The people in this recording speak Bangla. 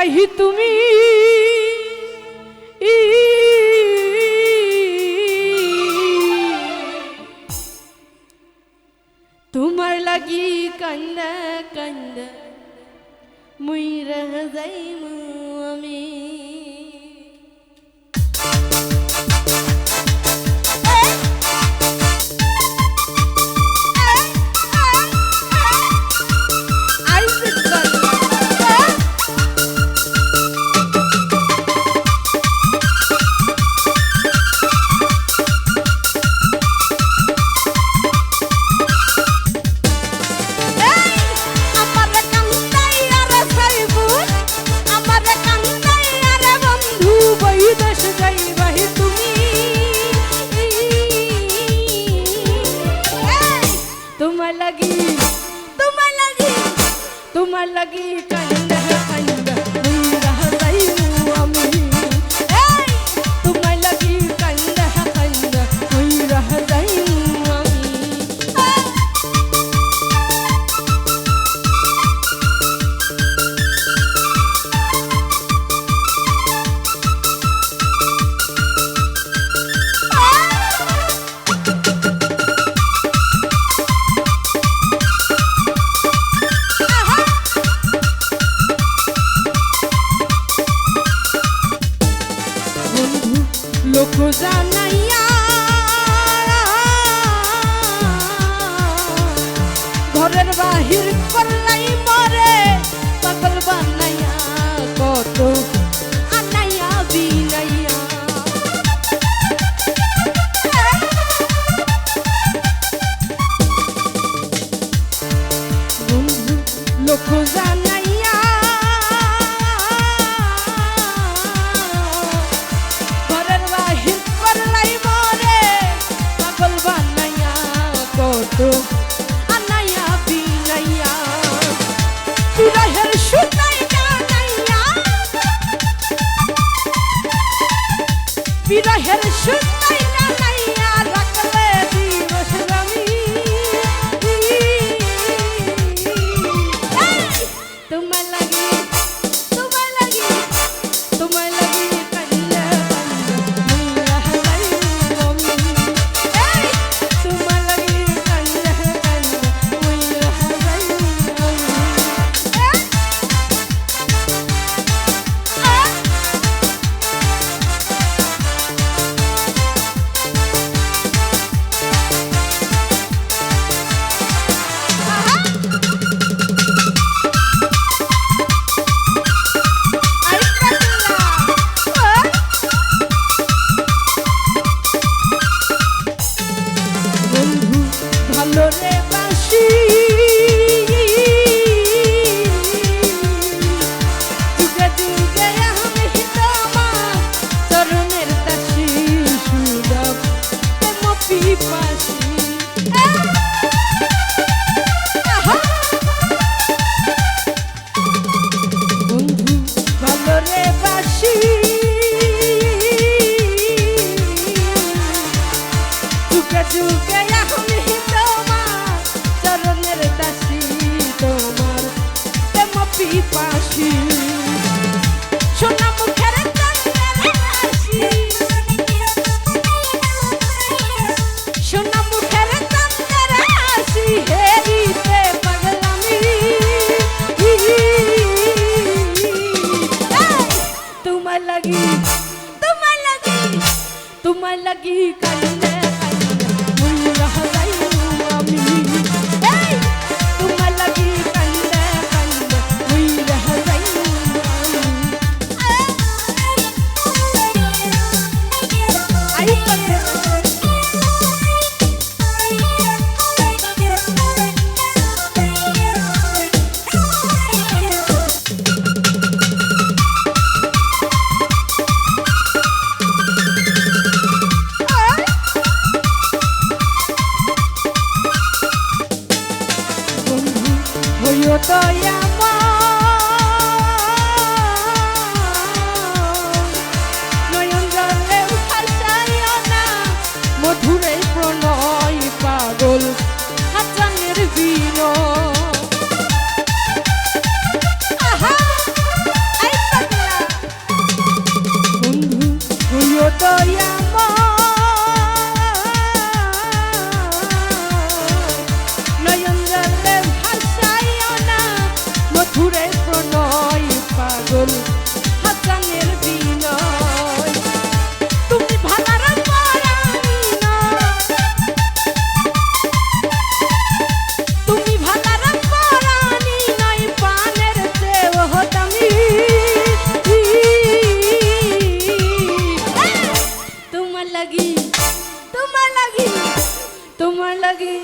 চাহি তুমি। তোমার লাগি কান্দা কান্দা মুই রহ যাইমু। দুঃখ জানাইয়া ঘরের বাহির করলাই মরে পাগল বানাইয়া কত আনাইয়া বিনাইয়া। should e. মধুরে প্রণয়, পাগল, হাসানের বিনয়। তুমি ভালার তুমি ভালার পরাণী নয় পানের দেব হতামি। তোমার লাগি তোমার লাগি তোমার লাগি